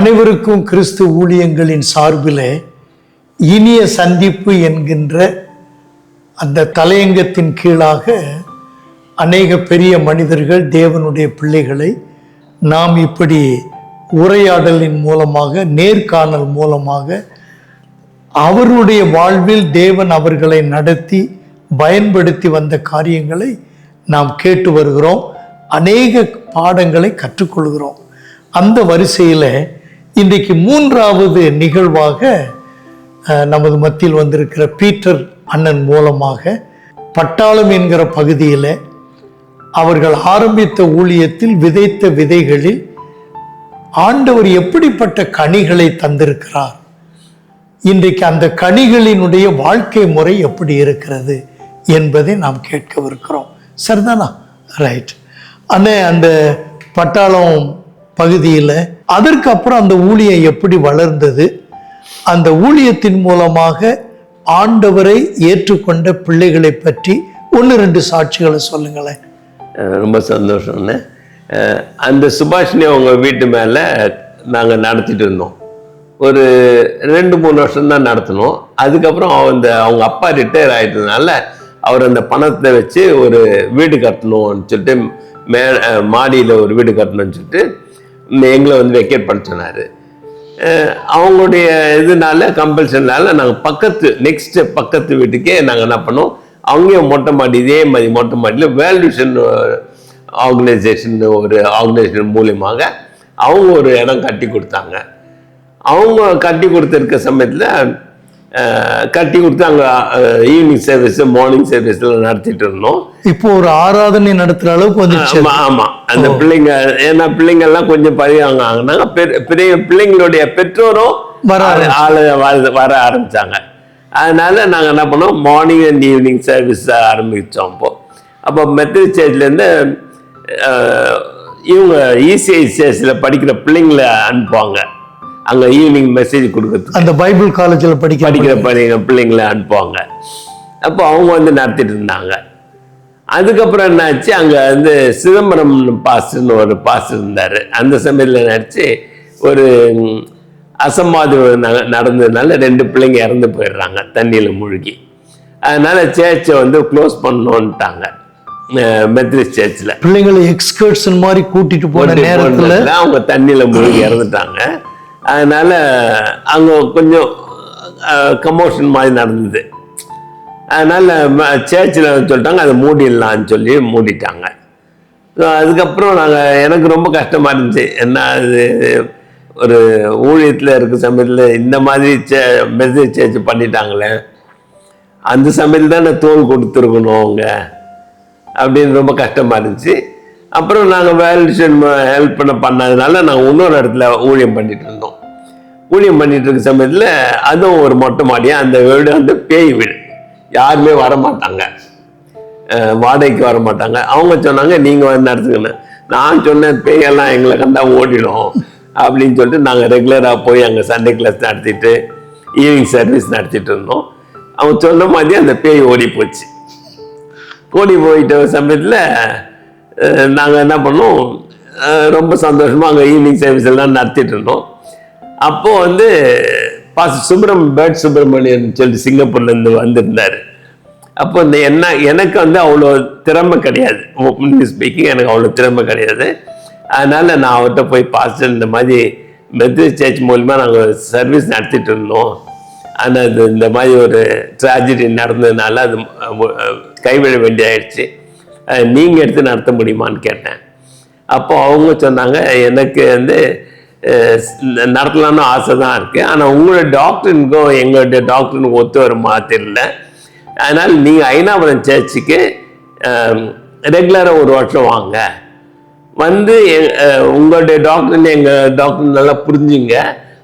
அனைவருக்கும் கிறிஸ்து ஊழியங்களின் சார்பில் இனிய சந்திப்பு என்கின்ற அந்த தலையங்கத்தின் கீழாக அநேக பெரிய மனிதர்கள் தேவனுடைய பிள்ளைகளை நாம் இப்படி உரையாடலின் மூலமாக நேர்காணல் மூலமாக அவருடைய வாழ்வில் தேவன் அவர்களை நடத்தி பயன்படுத்தி வந்த காரியங்களை நாம் கேட்டு வருகிறோம். அநேக பாடங்களை கற்றுக்கொள்கிறோம். அந்த வரிசையில் இன்றைக்கு மூன்றாவது நிகழ்வாக நமது மத்தியில் வந்திருக்கிற பீட்டர் அண்ணன் மூலமாக பட்டாளம் என்கிற பகுதியில் அவர்கள் ஆரம்பித்த ஊழியத்தில் விதைத்த விதைகளில் ஆண்டவர் எப்படிப்பட்ட கனிகளை தந்திருக்கிறார்? இன்றைக்கு அந்த கனிகளினுடைய வாழ்க்கை முறை எப்படி இருக்கிறது என்பதை நாம் கேட்கவிருக்கிறோம். சரிதானா? ரைட் அண்ணே அந்த பட்டாளம் பகுதியில் அதற்கு அப்புறம் அந்த ஊழியம் எப்படி வளர்ந்தது? அந்த ஊழியத்தின் மூலமாக ஆண்டவரை ஏற்றுக்கொண்ட பிள்ளைகளை பற்றி ஒன்று ரெண்டு சாட்சிகளை சொல்லுங்களேன். ரொம்ப சந்தோஷம்னு அந்த சுபாஷினி அவங்க வீட்டு மேலே நாங்கள் நடத்திட்டு இருந்தோம். ஒரு ரெண்டு மூணு வருஷம் தான் நடத்தினோம். அதுக்கப்புறம் அந்த அவங்க அப்பா ரிட்டையர் ஆயிட்டதுனால அவர் அந்த பணத்தை வச்சு ஒரு வீடு கட்டணும்னு சொல்லிட்டு மே மாடியில் ஒரு வீடு கட்டணும்னு சொல்லிட்டு எங்களை வந்து வெக்கேட் பண்ண சொன்னார் அவங்களுடைய இதனால கம்பல்ஷனால நாங்கள் பக்கத்து நெக்ஸ்ட் பக்கத்து வீட்டுக்கே நாங்கள் என்ன பண்ணோம்? அவங்கேயும் மொட்டை மாடி இதே மாதிரி மொட்டை மாடியில் வேல்யூஷன் ஆர்கனைசேஷன் ஒரு ஆர்கனைசேஷன் மூலியமாக அவங்க ஒரு இடம் கட்டி கொடுத்தாங்க. அவங்க கட்டி கொடுத்துருக்க சமயத்தில் கட்டி கொடுத்து அங்கே ஈவினிங் சர்வீஸு மார்னிங் சர்வீஸ்லாம் நடத்திட்டு இருந்தோம். இப்போ ஒரு ஆராதனை நடத்துற அளவுக்கு வந்துச்சு ஆமா அந்த பிள்ளைங்க ஏன்னா பிள்ளைங்க எல்லாம் கொஞ்சம் பழிவாங்க பெரிய பிள்ளைங்களுடைய பெற்றோரும் வர வர- வர ஆரம்பிச்சாங்க. அதனால நாங்க என்ன பண்ணோம்? மார்னிங் அண்ட் ஈவினிங் சர்வீஸ் ஆரம்பிச்சோம் அப்போ அப்போ மெத்தட் சேர்ச்லேருந்து இவங்க இசிஐ சேர்ச்சில் படிக்கிற பிள்ளைங்களை அனுப்புவாங்க. அங்கே ஈவினிங் மெசேஜ் கொடுக்கறதுக்கு. அந்த பைபிள் காலேஜில் படிக்க படிக்கிற பிள்ளைங்களை அனுப்புவாங்க. அப்போ அவங்க வந்து நடத்திட்டு இருந்தாங்க. அதுக்கப்புறம் என்னாச்சு? அங்கே வந்து சிதம்பரம் பாஸ்டர்னு ஒரு பாஸ்டர் இருந்தார். அந்த சமயத்தில் நினச்சி ஒரு ம், அசம்பாவிதம் ந- நடந்ததுனால ரெண்டு பிள்ளைங்க இறந்து போயிடுறாங்க தண்ணியில் மூழ்கி. அதனால சேர்ச்சை வந்து க்ளோஸ் பண்ணோன்ட்டாங்க மெத்ரிஸ் சேர்ச்சில் பிள்ளைங்களை எக்ஸ்கர்ட்ஸன் மாதிரி கூட்டிட்டு போன நேரத்துல நேரத்தில் அவங்க தண்ணியில மூழ்கி இறந்துட்டாங்க. அதனால அங்க கொஞ்சம் கமோஷன் மாதிரி நடந்தது. அதனால் சேர்ச்சில் சொல்லிட்டாங்க அதை மூடிடலான்னு சொல்லி மூடிட்டாங்க. அதுக்கப்புறம் நாங்கள் எனக்கு ரொம்ப கஷ்டமாக இருந்துச்சு. என்ன அது ஒரு ஊழியத்தில் இருக்க சமயத்தில் இந்த மாதிரி சே மெசேஜ் சேர்ச் பண்ணிட்டாங்களே. அந்த சமயத்தில் தான் நான் தோல் கொடுத்துருக்கணும் அவங்க அப்படின்னு ரொம்ப கஷ்டமாக இருந்துச்சு. அப்புறம் நாங்கள் வேல்யூஷன் ஹெல்ப் பண்ண பண்ணதுனால நாங்கள் இன்னொரு இடத்துல ஊழியம் பண்ணிட்டு இருந்தோம். ஊழியம் பண்ணிட்டு இருக்க சமயத்தில் அதுவும் ஒரு மொட்டை மாடியாக அந்த வீடு வந்து பேய் வீடு. யாருமே வர மாட்டாங்க வாடகைக்கு வர மாட்டாங்க அவங்க சொன்னாங்க நீங்கள் வந்து நடத்துக்கணும் நான் சொன்னேன் பேயெல்லாம் எங்களை கண்டா ஓடிடும். அப்படின்னு சொல்லிட்டு நாங்கள் ரெகுலராக போய் அங்கே சண்டே கிளாஸ் நடத்திட்டு ஈவினிங் சர்வீஸ் நடத்திட்டு இருந்தோம். அவங்க சொன்ன மாதிரி அந்த பேய் ஓடி போச்சு. ஓடி போயிட்ட சமயத்தில் நாங்கள் என்ன பண்ணோம்? ரொம்ப சந்தோஷமாக அங்கே ஈவினிங் சர்வீஸ் எல்லாம் நடத்திட்டு இருந்தோம். அப்போது வந்து பாஸ்டர் சுப்ரம் பேட் சுப்பிரமணியன் சொல்லி சிங்கப்பூர்லேருந்து வந்திருந்தார். அப்போ இந்த என்ன எனக்கு வந்து அவ்வளோ திறமை கிடையாது. ஓப்பன்லி ஸ்பீக்கிங் எனக்கு அவ்வளோ திறமை கிடையாது. அதனால நான் அவர்கிட்ட போய் பாஸ்டர் இந்த மாதிரி மெத்ரிஸ் சர்ச் மூலிமா நாங்கள் சர்வீஸ் நடத்திட்டு இருந்தோம். ஆனால் அது இந்த மாதிரி ஒரு ட்ராஜடி நடந்ததுனால அது கைவிட வேண்டியாயிடுச்சு நீங்கள் எடுத்து நடத்த முடியுமான்னு கேட்டேன். அப்போ அவங்க சொன்னாங்க எனக்கு வந்து நடத்தலாம்னு ஆசை தான் இருக்குது ஆனால் உங்களோட டாக்டருக்கும் எங்களுடைய டாக்டருக்கும் ஒத்து வருமா தெரியல. அதனால் நீங்கள் ஐநாபுரம் சர்ச்சுக்கு ரெகுலராக ஒரு வருஷம் வாங்க. வந்து எ- உங்களுடைய டாக்டர்னு எங்கள் டாக்டர் நல்லா புரிஞ்சுங்க.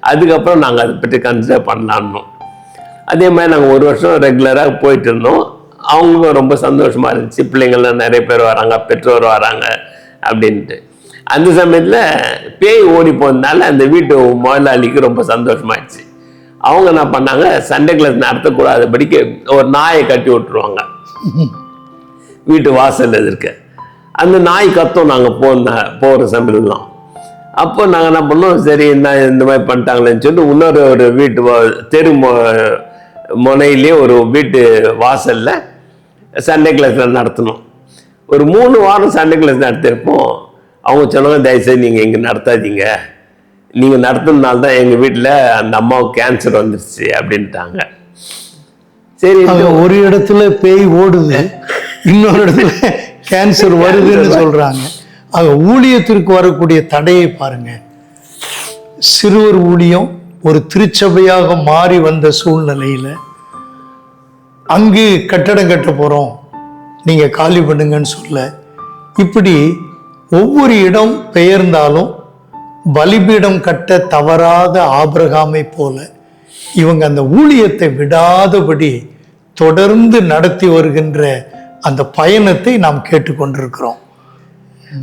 அதுக்கப்புறம் நாங்கள் அதை பற்றி கன்சிடர் பண்ணலான்னோம் அதே மாதிரி நாங்கள் ஒரு வருஷம் ரெகுலராக போயிட்டு இருந்தோம். அவங்களுக்கும் ரொம்ப சந்தோஷமாக இருந்துச்சு. பிள்ளைங்கள்லாம் நிறைய பேர் வராங்க பெற்றோர் வராங்க அப்படின்ட்டு. அந்த சமயத்தில் பேய் ஓடி போனதுனால அந்த வீட்டு முதலாளிக்கு ரொம்ப சந்தோஷமாயிடுச்சு. அவங்க என்ன பண்ணாங்க சண்டே கிளாஸ் நடத்தக்கூடாதபடிக்கு ஒரு நாயை கட்டி விட்டுருவாங்க. வீட்டு வாசல் இருக்க. அந்த நாய் கத்தும் நாங்கள் போன போகிற சமயம்லாம் அப்போ நாங்கள் என்ன பண்ணோம் சரி என்ன இந்த மாதிரி பண்ணிட்டாங்களேன்னு சொல்லிட்டு இன்னொரு ஒரு வீட்டு வா- தெரு மொ முனையிலே ஒரு வீட்டு வாசலில் சண்டே கிளாஸ் நடத்தணும் ஒரு மூணு வாரம் சண்டே கிளாஸ் நடத்திருப்போம் அவங்க சொன்னாங்க தயவுசெய்து நீங்கள் இங்கே நடத்தாதீங்க. நீங்கள் நடத்துனதுனால தான் எங்கள் வீட்டில் அந்த அம்மாவுக்கு கேன்சர் வந்துருச்சு அப்படின்ட்டாங்க. சரி ஒரு இடத்துல பேய் ஓடுது இன்னொரு இடத்துல கேன்சர் வருதுன்னு சொல்றாங்க. ஆக ஊழியத்திற்கு வரக்கூடிய தடையை பாருங்க. சிறுவர் ஊழியம் ஒரு திருச்சபையாக மாறி வந்த சூழ்நிலையில அங்கு கட்டடம் கட்ட போறோம். நீங்க காலி பண்ணுங்கன்னு சொல்ல இப்படி ஒவ்வொரு இடம் பெயர்ந்தாலும் பலிபீடம் கட்ட தவறாத ஆபிரகாமை போல இவங்க அந்த ஊழியத்தை விடாதபடி தொடர்ந்து நடத்தி வருகின்ற அந்த பயணத்தை நாம் கேட்டுக்கொண்டிருக்கிறோம்.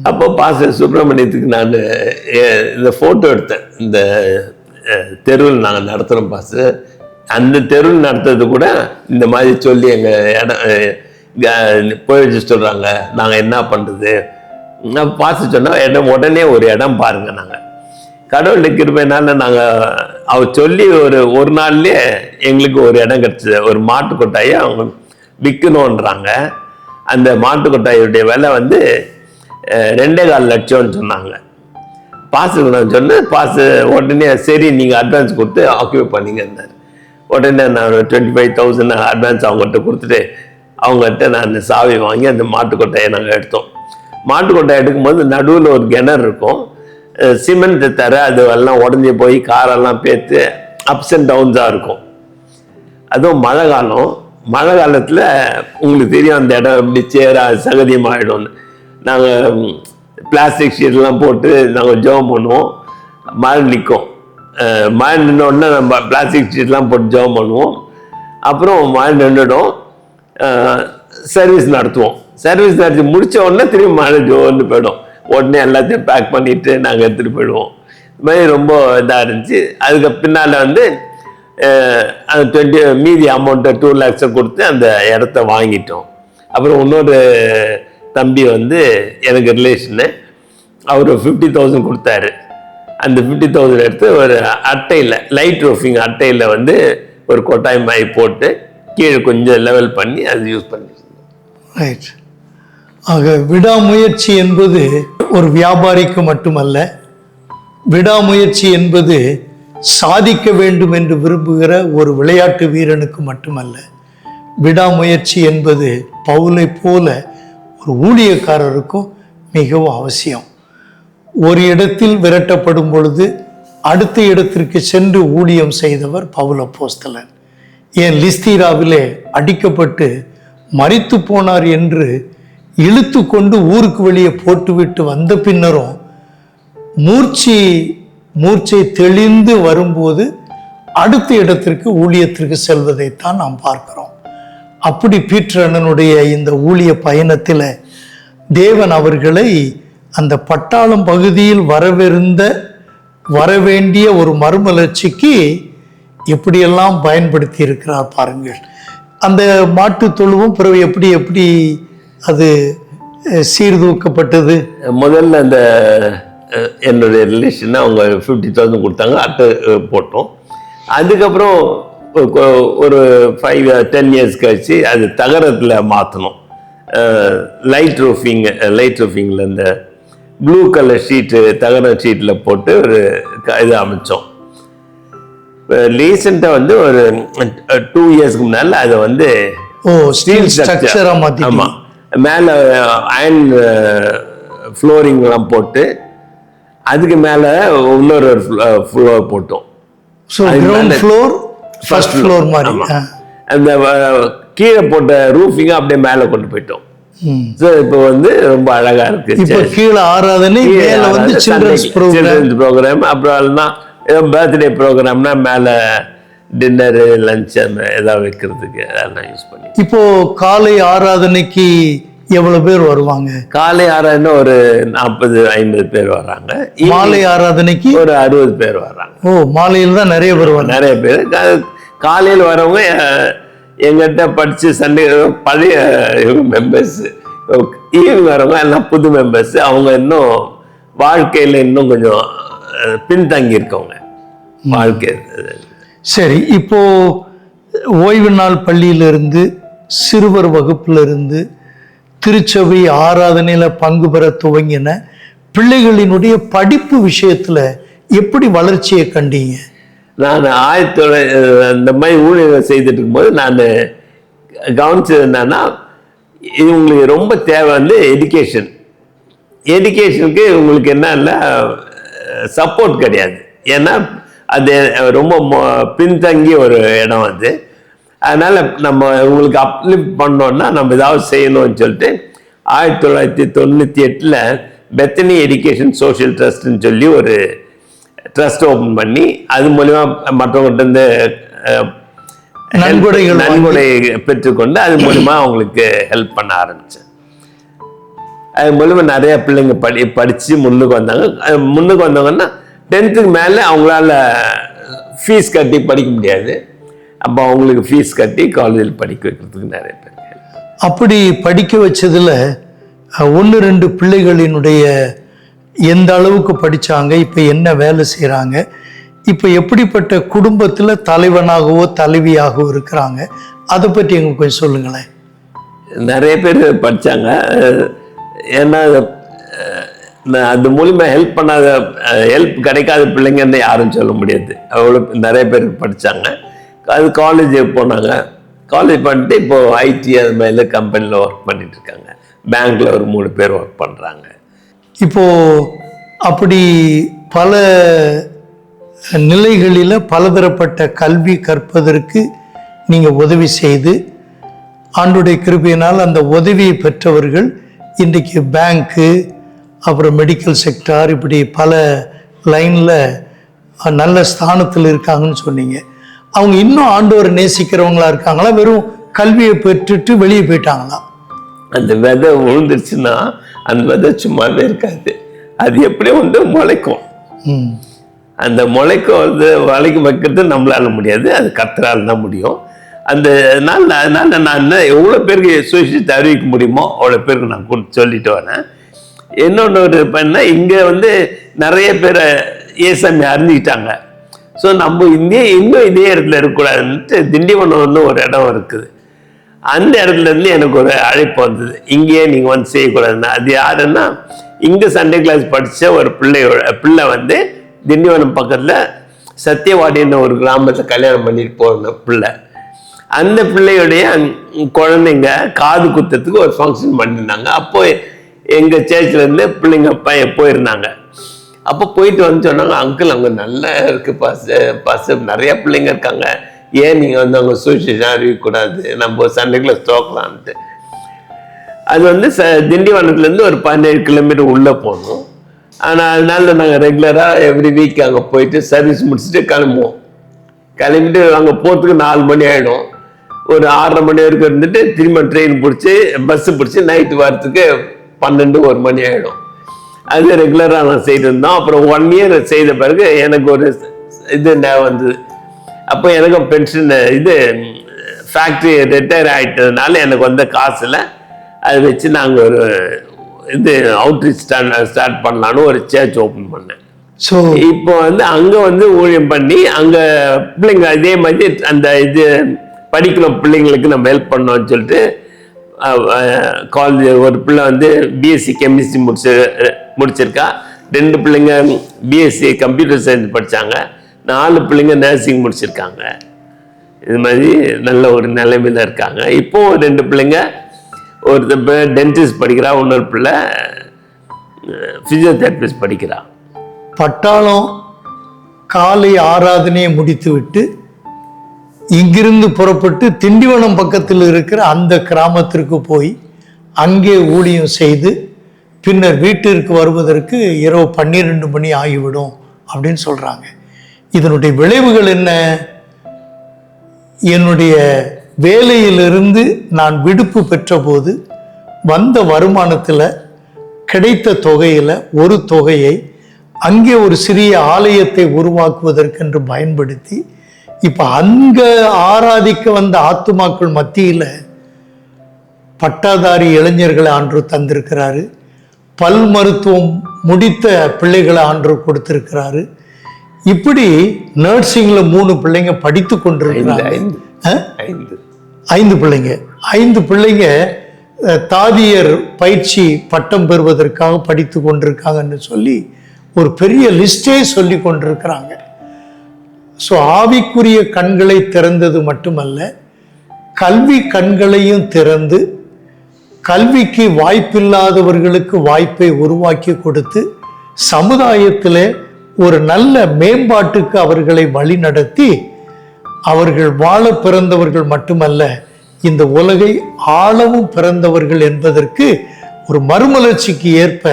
அப்போ பாச சுப்பிரமணியத்துக்கு நான் இந்த ஃபோட்டோ எடுத்தேன். இந்த தெருவில் நாங்கள் நடத்துகிறோம் பாச அந்த தெருவில் நடத்துறது கூட இந்த மாதிரி சொல்லி எங்கள் இடம் போய் வச்சு சொல்கிறாங்க. நாங்கள் என்ன பண்ணுறது? நான் பார்த்து சொன்னால் இடம் உடனே ஒரு இடம் பாருங்க நாங்கள் கடவுள் கிருபைனால நாங்கள் அவர் சொல்லி ஒரு ஒரு நாள்லயே எங்களுக்கு ஒரு இடம் கிடச்சிது. ஒரு மாட்டு கொட்டாயை அவங்க விற்கணுன்றாங்க அந்த மாட்டு கொட்டாயுடைய விலை வந்து ரெண்டே கால் லட்சம்னு சொன்னாங்க. பாசு நான் சொன்னேன் பாசு உடனே சரி நீங்கள் அட்வான்ஸ் கொடுத்து ஆக்குபை பண்ணிங்கன்னார். உடனே நான் டுவெண்ட்டி ஃபைவ் தௌசண்ட் அட்வான்ஸ் அவங்ககிட்ட கொடுத்துட்டு அவங்ககிட்ட நான் சாவி வாங்கி அந்த மாட்டுக்கொட்டையை நாங்கள் எடுத்தோம். மாட்டுக்கொட்டை எடுக்கும்போது நடுவில் ஒரு கிணறு இருக்கும். சிமெண்ட் தர அது எல்லாம் உடஞ்சி போய் காரெல்லாம் பேத்து அப்ஸ் அண்ட் டவுன்ஸாக இருக்கும். அதுவும் மழை காலம். மழை காலத்தில் உங்களுக்கு தெரியும் அந்த இடம் எப்படி சேரா சகதியமாகிடும்னு நாங்கள் பிளாஸ்டிக் ஷீட்லாம் போட்டு நாங்கள் ஜெபம் பண்ணுவோம். மழை நிற்கும் மழை நின்ன உடனே நம்ம பிளாஸ்டிக் ஷீட்லாம் போட்டு ஜோம் பண்ணுவோம். அப்புறம் மழை நின்றுடும் சர்வீஸ் நடத்துவோம். சர்வீஸ் சார்ஜ் முடிச்ச உடனே திரும்பி மழை ஜோன்னு போயிடும். உடனே எல்லாத்தையும் பேக் பண்ணிட்டு நாங்கள் எடுத்துகிட்டு போயிடுவோம். இது மாதிரி ரொம்ப இதாக இருந்துச்சு. அதுக்கு பின்னால் வந்து அந்த டுவெண்ட்டி மீதி அமௌண்ட்டை டூ லேக்ஸை கொடுத்து அந்த இடத்த வாங்கிட்டோம். அப்புறம் இன்னொரு தம்பி வந்து எனக்கு ரிலேஷனு அவர் ஃபிஃப்டி தௌசண்ட் கொடுத்தாரு. அந்த ஃபிஃப்டி தௌசண்ட் எடுத்து ஒரு அட்டையில் லைட் ரூஃபிங் அட்டையில் வந்து ஒரு கொட்டாய் மாதிரி போட்டு கீழே கொஞ்சம் லெவல் பண்ணி அது யூஸ் பண்ணி ரைட் ஆக விடாமுயற்சி என்பது ஒரு வியாபாரிக்கு மட்டுமல்ல. விடாமுயற்சி என்பது சாதிக்க வேண்டும் என்று விரும்புகிற ஒரு விளையாட்டு வீரனுக்கு மட்டுமல்ல. விடாமுயற்சி என்பது பவுலை போல ஒரு ஊழியக்காரருக்கும் மிகவும் அவசியம். ஒரு இடத்தில் விரட்டப்படும் பொழுது அடுத்த இடத்திற்கு சென்று ஊழியம் செய்தவர் பவுல போஸ்தலன் ஏன் லிஸ்தீராவிலே அடிக்கப்பட்டு மறித்து போனார் என்று இழுத்து கொண்டு ஊருக்கு வெளியே போட்டுவிட்டு வந்த பின்னரும் மூர்ச்சி மூர்ச்சை தெளிந்து வரும்போது அடுத்த இடத்திற்கு ஊழியத்திற்கு செல்வதைத்தான் நாம் பார்க்கிறோம். அப்படி பீட்டர் அண்ணனுடைய இந்த ஊழிய பயணத்தில் தேவன் அவர்களை அந்த பட்டாளம் பகுதியில் வரவிருந்த வரவேண்டிய ஒரு மறுமலர்ச்சிக்கு எப்படியெல்லாம் பயன்படுத்தி இருக்கிறார் பாருங்கள். அந்த மாட்டு தொழுவும் பிறகு எப்படி எப்படி அது சீர்தூக்கப்பட்டது. முதல்ல அந்த என்னுடைய ரிலேஷன் அவங்க ஃபிஃப்டி தௌசண்ட் கொடுத்தாங்க. அட்டை போட்டோம். அதுக்கப்புறம் ஒரு ஃபைவ் டென் இயர்ஸ் கழிச்சு அது தகரத்தில் மாற்றணும் லைட் ரூஃபிங் லைட் ரூஃபிங்கில் இந்த ப்ளூ கலர் ஷீட்டு தகர ஷீட்டில் போட்டு ஒரு க- இது அமைச்சோம். ரீசெண்டாக வந்து ஒரு டூ இயர்ஸ்க்கு முன்னால் அதை வந்து ஓ ஸ்டீல் ஸ்ட்ரக்சரா மாத்தி ஆமா. மேல அயன் ஃப்ளோரிங்லாம் போட்டு அதுக்கு மேல இன்னொரு ஃப்ளோர் போட்டோம். So ground floor first floor மாதிரி. அந்த அஹ், கீழே போட்ட ரூஃபிங்கை அப்படியே மேலே கொண்டு போயிட்டோம். ஸோ இப்போ வந்து ரொம்ப அழகா இருக்கு. இப்போ கீழே ஆராதனை மேல வந்து சில்ட்ரன்ஸ் ப்ரோக்ராம் அப்புறம் ஏதோ பர்த்டே ப்ரோக்ராம்னா மேலே டின்னரு லஞ்ச் அந்த ஏதாவது வைக்கிறதுக்கு அதெல்லாம் யூஸ் பண்ணி. இப்போ காலை ஆராதனைக்கு எவ்வளவு பேர் வருவாங்க? காலை ஆறாயிரம் ஒரு நாற்பது ஐம்பது பேர் வர்றாங்க மாலை ஆராதனைக்கு? ஒரு அறுபது பேர் வர்றாங்க ஓ மாலையில் தான் நிறைய வருவாங்க நிறைய பேர். காலையில் வரவங்க எங்கிட்ட படிச்சு சண்டே பழைய மெம்பர்ஸ் ஈவினிங் வரவங்க எல்லாம் புது மெம்பர்ஸ் அவங்க இன்னும் வாழ்க்கையில் இன்னும் கொஞ்சம் பின்தங்கி இருக்கவங்க. வாழ்க்கை சரி இப்போ ஓய்வு நாள் பள்ளியிலிருந்து சிறுவர் வகுப்பிலிருந்து திருச்சபை ஆராதனையில் பங்கு பெற துவங்கின பிள்ளைகளினுடைய படிப்பு விஷயத்தில் எப்படி வளர்ச்சியை கண்டீங்க? நான் ஆயிரத்தி தொள்ளாயிரத்தி இந்த மாதிரி ஊழியர்கள் செய்துட்டு இருக்கும்போது நான் கவனிச்சது என்னன்னா இவங்களுக்கு ரொம்ப தேவை வந்து எஜுகேஷன் எஜுகேஷனுக்கு உங்களுக்கு என்ன இல்லை சப்போர்ட் கிடையாது. ஏன்னா அது ரொம்ப மொ- பின்தங்கிய ஒரு இடம் அது அதனால் நம்ம உங்களுக்கு அப்லிஃப்ட் பண்ணோன்னா நம்ம ஏதாவது செய்யணும்னு சொல்லிட்டு ஆயிரத்தி தொள்ளாயிரத்தி தொண்ணூற்றி எட்டில் பெத்தனி எஜுகேஷன் சோஷியல் ட்ரஸ்ட்னு சொல்லி ஒரு ட்ரஸ்ட் ஓப்பன் பண்ணி அது மூலிமா அஹ், நன்கொடைகள். நன்கொடை பெற்றுக்கொண்டு அது மூலிமா அவங்களுக்கு ஹெல்ப் பண்ண ஆரம்பித்தேன் அது மூலிமா நிறைய பிள்ளைங்க படி படித்து முன்னுக்கு வந்தாங்க முன்னுக்கு வந்தவங்கன்னா டென்த்துக்கு மேலே அவங்களால ஃபீஸ் கட்டி படிக்க முடியாது. அப்போ அவங்களுக்கு ஃபீஸ் கட்டி காலேஜில் படிக்க வைக்கிறதுக்கு நிறைய பேர் அப்படி படிக்க வச்சதுல ஒன்று ரெண்டு பிள்ளைகளினுடைய எந்த அளவுக்கு படிச்சாங்க இப்போ என்ன வேலை செய்கிறாங்க இப்போ எப்படிப்பட்ட குடும்பத்தில் தலைவனாகவோ தலைவியாகவோ இருக்கிறாங்க அதை பற்றி எங்களுக்கு கொஞ்சம் சொல்லுங்களேன். நிறைய பேர் படித்தாங்க ஏன்னா அது மூலிமா ஹெல்ப் பண்ணாத ஹெல்ப் கிடைக்காத பிள்ளைங்கன்னு யாரும் சொல்ல முடியாது. அவ்வளோ நிறைய பேர் படித்தாங்க அது காலேஜ் போனாங்க. காலேஜ் பண்ணிட்டு இப்போது ஐடி அது மாதிரி கம்பெனியில் ஒர்க் பண்ணிட்டு இருக்காங்க. பேங்க்ல ஒரு மூணு பேர் ஒர்க் பண்ணுறாங்க இப்போ அப்படி பல நிலைகளில் பலதரப்பட்ட கல்வி கற்பதற்கு நீங்கள் உதவி செய்து ஆண்டுடைய கிருபையினால் அந்த உதவியை பெற்றவர்கள் இன்றைக்கு பேங்க்கு அப்புறம் மெடிக்கல் செக்டார் இப்படி பல லைனில் நல்ல ஸ்தானத்தில் இருக்காங்கன்னு சொன்னீங்க. அவங்க இன்னும் ஆண்டவரை நேசிக்கிறவங்களா இருக்காங்களா? வெறும் கல்வியை பெற்றுட்டு வெளியே போயிட்டாங்களா? அந்த விதை விழுந்துருச்சுன்னா அந்த விதை சும்மாவே இருக்காது. அது எப்படியும் வந்து முளைக்கும். அந்த முளைக்கும் வந்து வளைக்க வைக்கிறது நம்மளால முடியாது. அது கத்தரால் தான் முடியும். அந்த நாள் அதனால நான் எவ்வளோ பேருக்கு சுவிசேஷத்தை அறிவிக்க முடியுமோ அவ்வளோ பேருக்கு நான் கொடுத்து சொல்லிட்டு வரேன். இன்னொன்று ஒரு பண்ண இங்கே வந்து நிறைய பேரை ஏசாமி அறிஞ்சிக்கிட்டாங்க. ஸோ நம்ம இந்தியா இன்னும் இதே இடத்துல இருக்கக்கூடாதுன்ட்டு திண்டிவனம்னு ஒரு இடம் இருக்குது. அந்த இடத்துலேருந்து எனக்கு ஒரு அழைப்பு வந்தது. இங்கேயே நீங்கள் வந்து செய்யக்கூடாதுன்னு. அது யாருன்னா இங்கே சண்டே கிளாஸ் படித்த ஒரு பிள்ளையோட பிள்ளை வந்து திண்டிவனம் பக்கத்தில் சத்தியவாடின்னு ஒரு கிராமத்தில் கல்யாணம் பண்ணிட்டு போன பிள்ளை. அந்த பிள்ளையுடைய குழந்தைங்க காது குத்துறதுக்கு ஒரு ஃபங்க்ஷன் பண்ணியிருந்தாங்க. அப்போ எங்கள் சேர்ச்சிலேருந்து பிள்ளைங்க பையன் போயிருந்தாங்க. அப்போ போயிட்டு வந்து சொன்னாங்க அங்கிள் அங்கே நல்லா இருக்குது பஸ் பஸ் நிறைய பிள்ளைங்க இருக்காங்க. ஏன் நீங்கள் வந்து அவங்க சுவிசேஷம் அறிவிக்கக்கூடாது? நம்ம சண்டைக்குள்ள தோக்கலான்ட்டு அது வந்து ச திண்டிவனத்துலேருந்து ஒரு பதினேழு கிலோமீட்டர் உள்ளே போகணும் ஆனால் அதனால நாங்கள் ரெகுலராக எவ்ரி வீக் அங்கே போயிட்டு சர்வீஸ் முடிச்சுட்டு கிளம்புவோம். கிளம்பிட்டு அங்கே போகிறதுக்கு நாலு மணி ஆகிடும் ஒரு ஆறரை மணி வரைக்கும் இருந்துட்டு திரும்ப ட்ரெயின் பிடிச்சி பஸ்ஸு பிடிச்சி நைட்டு வரத்துக்கு பன்னெண்டு ஒரு மணி ஆகிடும் அது ரெகுலராக நான் செய்து இருந்தோம் அப்புறம் ஒன் இயர் செய்த பிறகு எனக்கு ஒரு இது வந்தது அப்போ எனக்கு பென்ஷன் இது ஃபேக்ட்ரி ரிட்டையர் ஆகிட்டதுனால எனக்கு வந்த காசில் அதை வச்சு நாங்கள் ஒரு இது அவுட்ரீச் ஸ்டார்ட் ஸ்டார்ட் பண்ணலான்னு ஒரு சேர்ச் ஓப்பன் பண்ணேன். ஸோ இப்போ வந்து அங்கே வந்து ஊழியம் பண்ணி அங்கே பிள்ளைங்க இதே மாதிரி அந்த இது படிக்கிற பிள்ளைங்களுக்கு நம்ம ஹெல்ப் பண்ணோம்னு சொல்லிட்டு காலேஜ் ஒரு பிள்ளை வந்து பிஎஸ்சி கெமிஸ்ட்ரி முடிச்சு முடிச்சிருக்கா. ரெண்டு பிள்ளைங்க பிஎஸ்சி கம்ப்யூட்டர் சயின்ஸ் படித்தாங்க நாலு பிள்ளைங்க நர்சிங் முடிச்சிருக்காங்க. இது மாதிரி நல்ல ஒரு நிலைமையில் இருக்காங்க. இப்போ ரெண்டு பிள்ளைங்க ஒரு டென்டிஸ்ட் படிக்கிறா இன்னொரு பிள்ளை ஃபிசியோதெரபிஸ்ட் படிக்கிறா. பட்டாளம் காலை ஆராதனையை முடித்துவிட்டு இங்கிருந்து புறப்பட்டு திண்டிவனம் பக்கத்தில் இருக்கிற அந்த கிராமத்திற்கு போய் அங்கே ஊழியம் செய்து பின்னர் வீட்டிற்கு வருவதற்கு இரவு பன்னிரெண்டு மணி ஆகிவிடும் அப்படின்னு சொல்கிறாங்க இதனுடைய விளைவுகள் என்ன? என்னுடைய வேலையிலிருந்து நான் விடுப்பு பெற்றபோது வந்த வருமானத்தில் கிடைத்த தொகையில் ஒரு தொகையை அங்கே ஒரு சிறிய ஆலயத்தை உருவாக்குவதற்கென்று பயன்படுத்தி இப்போ அங்கே ஆராதிக்க வந்த ஆத்துமாக்கள் மத்தியில் பட்டாதாரி இளைஞர்களை ஆண்டு தந்திருக்கிறாரு. பல் மருத்துவம் முடித்த பிள்ளைகளை ஆண்டவர் கொடுத்திருக்கிறாரு. இப்படி நர்சிங்ல மூணு பிள்ளைங்க படித்து கொண்டிருக்கிறாங்க. ஐந்து பிள்ளைங்க. ஐந்து பிள்ளைங்க தாதியர் பயிற்சி பட்டம் பெறுவதற்காக படித்து கொண்டிருக்காங்கன்னு சொல்லி ஒரு பெரிய லிஸ்டே சொல்லி கொண்டிருக்கிறாங்க. ஸோ ஆவிக்குரிய கண்களை திறந்தது மட்டுமல்ல கல்வி கண்களையும் திறந்து கல்விக்கு வாய்ப்பில்லாதவர்களுக்கு வாய்ப்பை உருவாக்கி கொடுத்து சமுதாயத்தில் ஒரு நல்ல மேம்பாட்டுக்கு அவர்களை வழிநடத்தி அவர்கள் வாழ பிறந்தவர்கள் மட்டுமல்ல இந்த உலகை ஆளவும் பிறந்தவர்கள் என்பதற்கு ஒரு மறுமலர்ச்சிக்கு ஏற்ப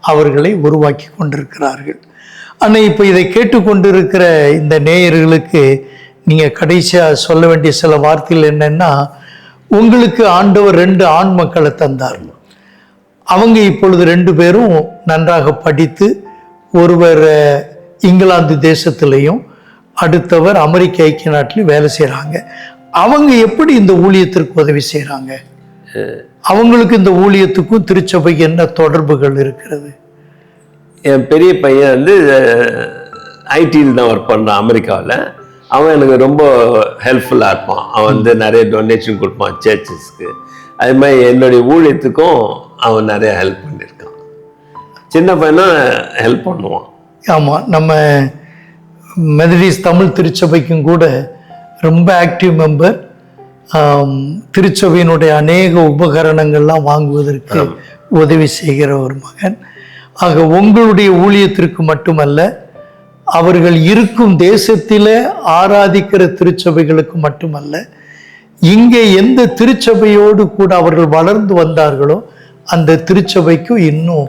அவர்களை உருவாக்கி கொண்டிருக்கிறார்கள். ஆனால் இப்போ இதை கேட்டுக்கொண்டிருக்கிற இந்த நேயர்களுக்கு நீங்கள் கடைசியாக சொல்ல வேண்டிய சில வார்த்தைகள் என்னன்னா உங்களுக்கு ஆண்டவர் ரெண்டு ஆண் மக்களை தந்தார். அவங்க இப்பொழுது ரெண்டு பேரும் நன்றாக படித்து ஒருவர் இங்கிலாந்து தேசத்திலையும் அடுத்தவர் அமெரிக்க ஐக்கிய நாட்டிலையும் வேலை செய்கிறாங்க அவங்க எப்படி இந்த ஊழியத்திற்கு உதவி செய்கிறாங்க அவங்களுக்கு இந்த ஊழியத்துக்கும் திருச்சபைக்கு என்ன தொடர்புகள் இருக்கிறது? என் பெரிய பையன் வந்து ஐடியில் தான் ஒர்க் பண்ணுறான் அமெரிக்காவில். அவன் எனக்கு ரொம்ப ஹெல்ப்ஃபுல்லாக இருப்பான். அவன் வந்து நிறைய டொனேஷன் கொடுப்பான் சர்ச்சஸ்க்கு அது மாதிரி என்னுடைய ஊழியத்துக்கும் அவன் நிறைய ஹெல்ப் பண்ணியிருக்கான். சின்ன பையனும் ஹெல்ப் பண்ணுவான். ஆமாம் நம்ம மெதடிஸ் தமிழ் திருச்சபைக்கும் கூட ரொம்ப ஆக்டிவ் மெம்பர் திருச்சபையினுடைய அநேக உபகரணங்கள்லாம் வாங்குவதற்கு உதவி செய்கிற ஒரு மகன். ஆக உங்களுடைய ஊழியத்திற்கு மட்டுமல்ல அவர்கள் இருக்கும் தேசத்தில் ஆராதிக்கிற திருச்சபைகளுக்கு மட்டுமல்ல இங்கே எந்த திருச்சபையோடு கூட அவர்கள் வளர்ந்து வந்தார்களோ அந்த திருச்சபைக்கும் இன்னும்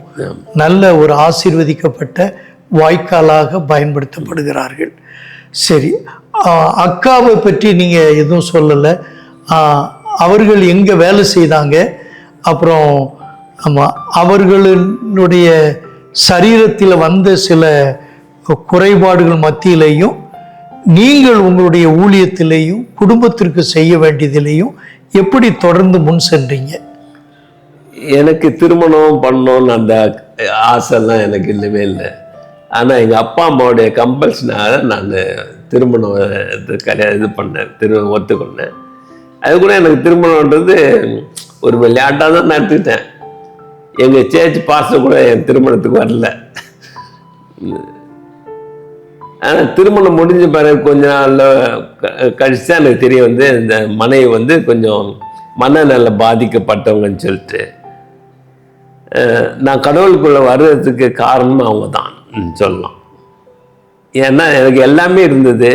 நல்ல ஒரு ஆசீர்வதிக்கப்பட்ட வாய்க்காலாக பயன்படுத்தப்படுகிறார்கள். சரி அக்காவை பற்றி நீங்கள் எதுவும் சொல்லலை. அவர்கள் எங்கே வேலை செய்தாங்க? அப்புறம் ஆமாம் அவர்களினுடைய சரீரத்தில் வந்த சில குறைபாடுகள் மத்தியிலையும் நீங்கள் உங்களுடைய ஊழியத்திலேயும் குடும்பத்திற்கு செய்ய வேண்டியதிலேயும் எப்படி தொடர்ந்து முன் சென்றீங்க? எனக்கு திருமணம் பண்ணணும்னு அந்த ஆசைலாம் எனக்கு இல்லவே இல்லை. ஆனால் எங்கள் அப்பா அம்மாவுடைய கம்பல்ஷனாக நான் திருமணம் இது கல்யாணம் இது பண்ணேன் திரு ஒத்துக்கொண்டேன். அது கூட எனக்கு திருமணம்ன்றது ஒரு விளையாட்டாக தான் நடத்திட்டேன். எங்கள் சேர்ச் பாஸ்டர் கூட என் திருமணத்துக்கு வரல. ஆனால் திருமணம் முடிஞ்ச பிறகு கொஞ்ச நாள்ல க- கழிச்சு தான் எனக்கு தெரிய வந்து இந்த மனைவி வந்து கொஞ்சம் மனநல பாதிக்கப்பட்டவங்கன்னு சொல்லிட்டு நான் கடவுளுக்குள்ள வர்றதுக்கு காரணம் அவங்க தான் சொல்லலாம். ஏன்னா எனக்கு எல்லாமே இருந்தது.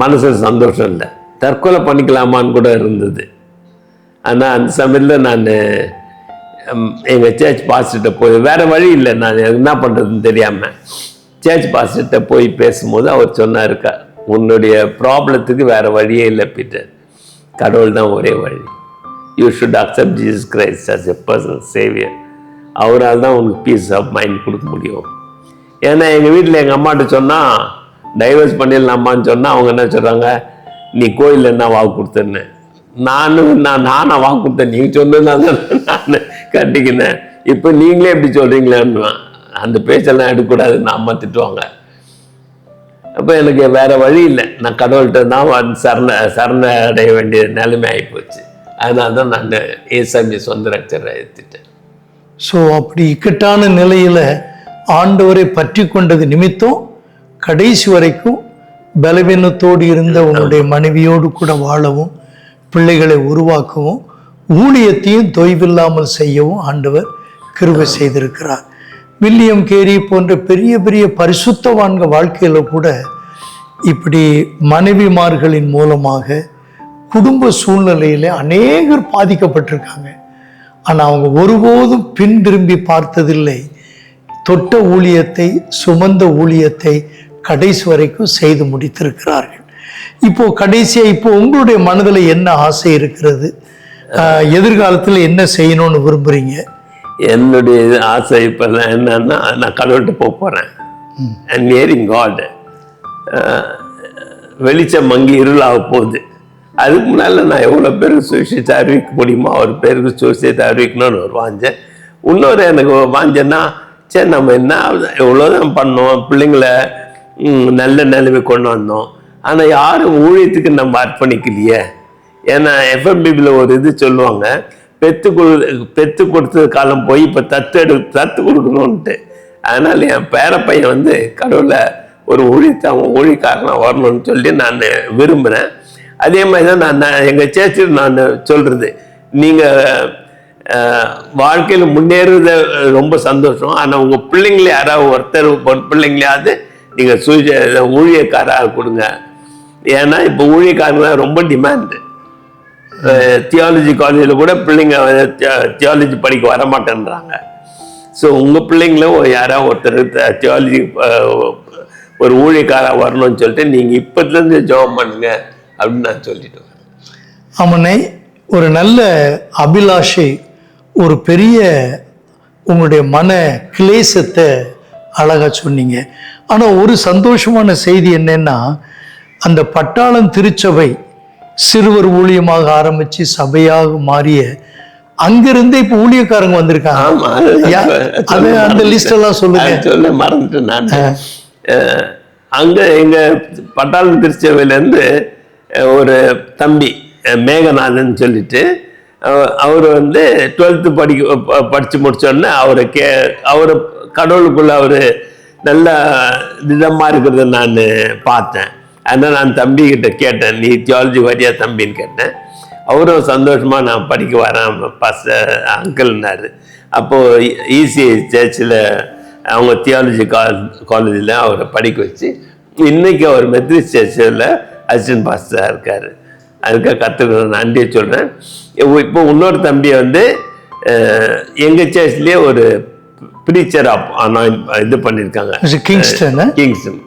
மனசில் சந்தோஷம் இல்லை. தற்கொலை பண்ணிக்கலாமான்னு கூட இருந்தது. ஆனால் அந்த சமயத்தில் நான் எங்கள் சேர்ச் பாஸ்டர்கிட்ட போய் வேறு வழி இல்லை நான் என்ன பண்ணுறதுன்னு தெரியாமல் சேர்ச் பாஸ்டர்கிட்ட போய் பேசும்போது அவர் சொன்னாருக்கா உன்னுடைய ப்ராப்ளத்துக்கு வேறு வழியே இல்லை பீட்டர். கடவுள் தான் ஒரே வழி. You should accept Jesus Christ as a person saviour அவரால் தான் உனக்கு பீஸ் ஆஃப் மைண்ட் கொடுக்க முடியும். ஏன்னா எங்கள் வீட்டில் எங்கள் அம்மாட்ட சொன்னால் டைவர்ஸ் பண்ணிடலாமான்னு சொன்னால் அவங்க என்ன சொல்கிறாங்க நீ கோயிலில் என்ன வாக்கு கொடுத்தேன்னு? நானும் நான் நானாக வாக்கு கொடுத்தேன். நீங்கள் சொன்னதுனால நான் கட்டிக்கினேன் இப்போ நீங்களே எப்படி சொல்கிறீங்களேன்னு அந்த பேச்செல்லாம் எடுக்கக்கூடாதுன்னு அம்மா திட்டுவாங்க. அப்போ எனக்கு வேற வழி இல்லை. நான் கடவுள்கிட்ட தான் சரண சரண அடைய வேண்டிய நிலைமை ஆகிப்போச்சு அதனால தான் நான் ஏசாமி சொந்த ரச்சரை ஏற்றுட்டேன் ஸோ அப்படி இக்கட்டான நிலையில் ஆண்டவரை பற்றி கொண்டது நிமித்தம் கடைசி வரைக்கும் பலவீனத்தோடு இருந்த உன்னுடைய மனைவியோடு கூட வாழவும் பிள்ளைகளை உருவாக்கவும் ஊழியத்தையும் தொய்வில்லாமல் செய்யவும் ஆண்டவர் கிருவை செய்திருக்கிறார். வில்லியம் கேரி போன்ற பெரிய பெரிய பரிசுத்தவான்க வாழ்க்கையில் கூட இப்படி மனைவிமார்களின் மூலமாக குடும்ப சூழ்நிலையில் அநேகர் பாதிக்கப்பட்டிருக்காங்க. ஆனால் அவங்க ஒருபோதும் பின் திரும்பி பார்த்ததில்லை. தொட்ட ஊழியத்தை சுமந்த ஊழியத்தை கடைசி வரைக்கும் செய்து முடித்திருக்கிறார்கள். இப்போ கடைசியாக இப்போ உங்களுடைய மனதில் என்ன ஆசை இருக்கிறது? எதிர்காலத்தில் என்ன செய்யணும்னு விரும்புறீங்க? என்னுடைய ஆசை இப்போல்லாம் என்னன்னா நான் கடவுள்கிட்ட போக போகிறேன் அண்ட் நியரிங் காட் வெளிச்சம் மங்கி இருளாக போகுது. அதுக்கு முன்னால் நான் எவ்வளோ பேருக்கு சுவிசேஷத்தை அறிவிக்க முடியுமோ அவர் பேருக்கு சுவிசேஷத்தை அறிவிக்கணும்னு ஒரு வாஞ்சேன். இன்னொரு எனக்கு வாஞ்சன்னா சரி நம்ம என்ன எவ்வளோதான் பண்ணோம் பிள்ளைங்கள நல்ல நிலைமை கொண்டு வந்தோம். ஆனால் யாரும் ஊழியத்துக்கு நம்ம அர்ப்பணிக்கலையே. ஏன்னா எஃப்எம்பிபியில் ஒரு இது சொல்லுவாங்க பெத்து கொடு பெத்து கொடுத்தது காலம் போய் இப்போ தத்து எடு தத்து கொடுக்கணும்ன்ட்டு. அதனால் என் பேர பையன் வந்து கடவுளை ஒரு ஊழியத்தை அவன் ஊழியக்காரனாக வரணும்னு சொல்லி நான் விரும்புகிறேன் அதே மாதிரி தான் நான் நான் எங்கள் சேர்ச்சில் நான் சொல்கிறது நீங்கள் வாழ்க்கையில் முன்னேறுறது ரொம்ப சந்தோஷம். ஆனால் உங்கள் பிள்ளைங்கள யாராவது ஒருத்தர் ஒரு பிள்ளைங்களையாவது நீங்கள் சூஜ ஊழியக்காராக கொடுங்க. ஏன்னா இப்போ ஊழியக்காரங்க ரொம்ப டிமாண்டு தியாலஜி காலேஜில் கூட பிள்ளைங்க தியாலஜி படிக்க வரமாட்டேன்றாங்க. ஸோ உங்கள் பிள்ளைங்களும் யாராவது ஒருத்தர் தியாலஜி ஒரு ஊழியக்காராக வரணும்னு சொல்லிட்டு நீங்கள் இப்போத்துலேருந்து ஜெபம் பண்ணுங்க அப்படின்னு நான் சொல்லிட்டு அவனை ஒரு நல்ல அபிலாஷை ஒரு பெரிய உங்களுடைய மன கிளேசத்தை அழகாக சொன்னீங்க. ஆனால் ஒரு சந்தோஷமான செய்தி என்னென்னா அந்த பட்டாளம் திருச்சபை சிறுவர் ஊழியமாக ஆரம்பிச்சு சபையாக மாறிய அங்கிருந்தே இப்ப ஊழியக்காரங்க வந்திருக்காங்க. அது அந்த லிஸ்ட் எல்லாம் சொல்லுங்க. சொல்ல மறந்துட்டேன் நான். அங்க எங்க பட்டாளம் திருச்சபையிலேருந்து ஒரு தம்பி மேகநாதன் சொல்லிட்டு அவர் வந்து டுவெல்த்து படிக்க ப- படிச்சு முடிச்சோடனே அவரை கே அவர் கடவுளுக்குள்ள அவர் நல்ல திடமா இருக்கிறத நான் பார்த்தேன். அதனால் நான் தம்பி கிட்ட கேட்டேன் நீ தியாலஜி வரியா தம்பின்னு கேட்டேன். அவரும் சந்தோஷமா நான் படிக்க வரேன் பஸ் அங்கிள்னாரு. அப்போது இசிஐ சர்ச்சில் அவங்க தியாலஜி காலேஜில் அவரை படிக்க வச்சு இன்னைக்கு அவர் மெத்ரிஸ் சர்ச்சில் அசிஸ்டன்ட் பாஸ்டராக இருக்கார். அதுக்காக கற்றுக்கிற நன்றியை சொல்கிறேன் இப்போ இன்னொரு தம்பியை வந்து எங்கள் சர்ச்லேயே ஒரு ப்ரீச்சர் ஆப் இது பண்ணியிருக்காங்க கிங்ஸ்டன் கிங்ஸ்டன்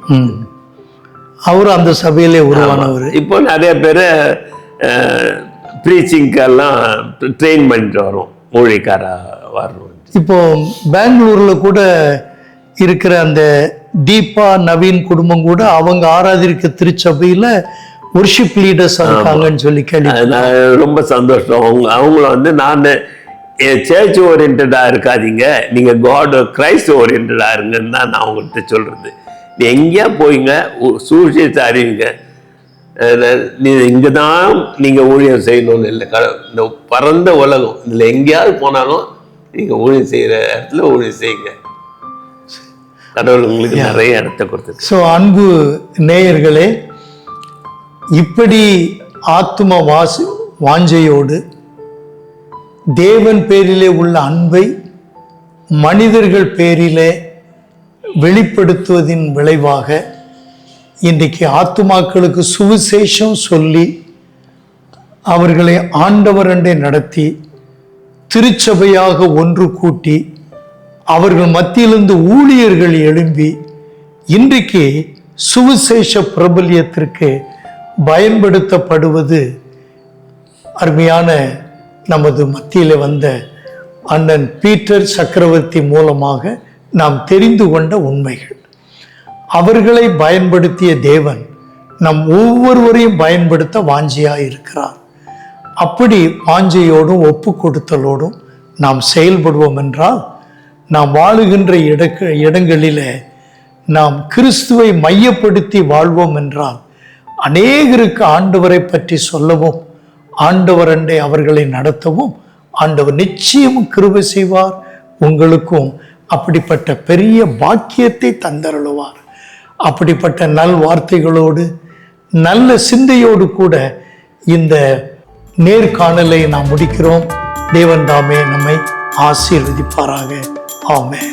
அவரும் அந்த சபையிலே உருவானவர். இப்போ நிறைய பேர் ப்ரீச்சிங்கெல்லாம் ட்ரெயின் பண்ணிட்டு வரோம். ஊழியக்காரா வரணும் இப்போ பெங்களூர்ல கூட இருக்கிற அந்த தீபா நவீன் குடும்பம் கூட அவங்க ஆராதிக்க திருச்சபையில ஒர்ஷிப் லீடர்ஸ் இருக்காங்கன்னு சொல்லி கேள்வி ரொம்ப சந்தோஷம். அவங்க அவங்கள வந்து நான் சேர்ச் ஓரியன்டாக இருக்காதீங்க. நீங்கள் காட் கிரைஸ்ட் ஓரியன்டாக இருங்கன்னு தான் நான் அவங்கள்ட்ட சொல்கிறது எங்கேயா போயிங்க சுவிசேஷத்தை அறிவிங்க நீ இங்கே தான் நீங்கள் ஊழியம் செய்யணும்னு இல்லை க இந்த பரந்த உலகம். இதில் எங்கேயாவது போனாலும் நீங்கள் ஊழியம் செய்கிற இடத்துல ஊழியம் செய்யுங்க. கடவுள் உங்களுக்கு நிறைய இடத்த கொடுத்துருக்கு. ஸோ அன்பு நேயர்களே இப்படி ஆத்தும வாசி வாஞ்சையோடு தேவன் பேரிலே உள்ள அன்பை மனிதர்கள் பேரிலே வெளிப்படுத்துவதின் விளைவாக இன்றைக்கு ஆத்துமாக்களுக்கு சுவிசேஷம் சொல்லி அவர்களை ஆண்டவரண்டை நடத்தி திருச்சபையாக ஒன்று கூட்டி அவர்கள் மத்தியிலிருந்து ஊழியர்கள் எழும்பி இன்றைக்கு சுவிசேஷ பிரபல்யத்திற்கு பயன்படுத்தப்படுவது அருமையான நமது மத்தியில் வந்த அண்ணன் பீட்டர் சக்கரவர்த்தி மூலமாக நாம் தெரிந்து கொண்ட உண்மைகள். அவர்களை பயன்படுத்திய தேவன் நம் ஒவ்வொருவரையும் பயன்படுத்த வாஞ்சியாக இருக்கிறார். அப்படி வாஞ்சையோடும் ஒப்பு கொடுத்தலோடும் நாம் செயல்படுவோம் என்றால் நாம் வாழுகின்ற இடக்க இடங்களிலே நாம் கிறிஸ்துவை மையப்படுத்தி வாழ்வோம் என்றால் அநேகருக்கு ஆண்டவரை பற்றி சொல்லவும் ஆண்டவர் அண்டை அவர்களை நடத்தவும் ஆண்டவர் நிச்சயம் கிருபை செய்வார். உங்களுக்கும் அப்படிப்பட்ட பெரிய பாக்கியத்தை தந்தருளுவார். அப்படிப்பட்ட நல் வார்த்தைகளோடு நல்ல சிந்தையோடு கூட இந்த நேர்காணலை நாம் முடிக்கிறோம். தேவன் தாமே நம்மை ஆசீர்வதிப்பாராக. ஆமே